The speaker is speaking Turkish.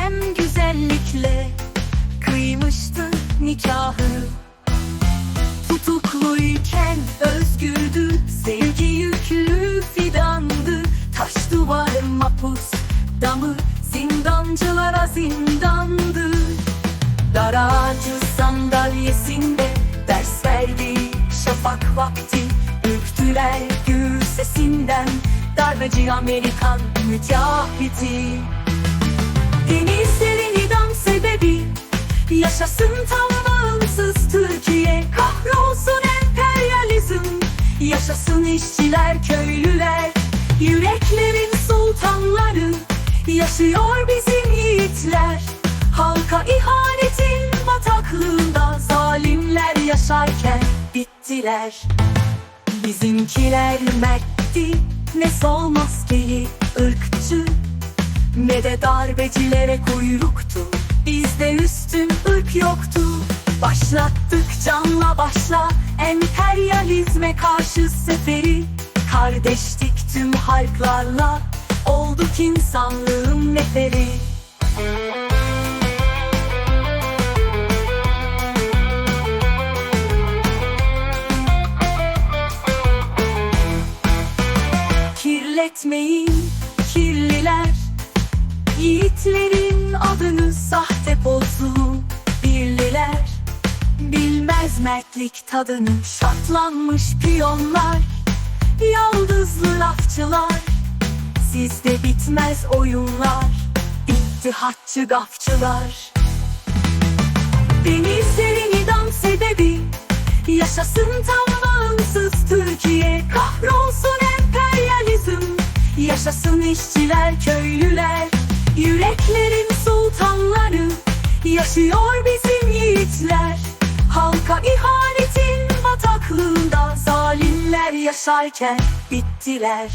hem güzellikle kıymıştı nikahı. Tutukluyken özgürdü sevgi yüklü fidandı. Taş duvar mapus damı zindancılara zindandı. Dar ağacı sandalyesinde ders verdi şafak vakti Ürktüler gür sesinden. Darbeci Amerikan mücahidi Denizlerin idam sebebi. Yaşasın tam bağımsız Türkiye. Kahrolsun emperyalizm. Yaşasın işçiler köylüler. Yüreklerin sultanları. Yaşıyor bizim yiğitler. Halka ihanetin bataklığında Zalimler yaşarken bittiler. Bizimkiler mertti Ne sol maskeli ırkçı ne de darbecilere kuyruktu. Bizde üstün ırk yoktu. Başlattık canla başla. Emperyalizme karşı seferi. Kardeştik tüm halklarla. Olduk insanlığın neferi. Kirletmeyin kirliler Yiğitlerin adını sahte bozdu birliler Bilmez mertlik tadını. Şartlanmış piyonlar Yaldızlı lafçılar. Sizde bitmez oyunlar İttihatçı gafçılar. Denizlerin idam sebebi Yaşasın tam bağımsız Türkiye. Kahrolsun emperyalizm Yaşasın işçiler köylüler Yaşıyor bizim yiğitler. Halka ihanetin bataklığında Zalimler yaşarken bittiler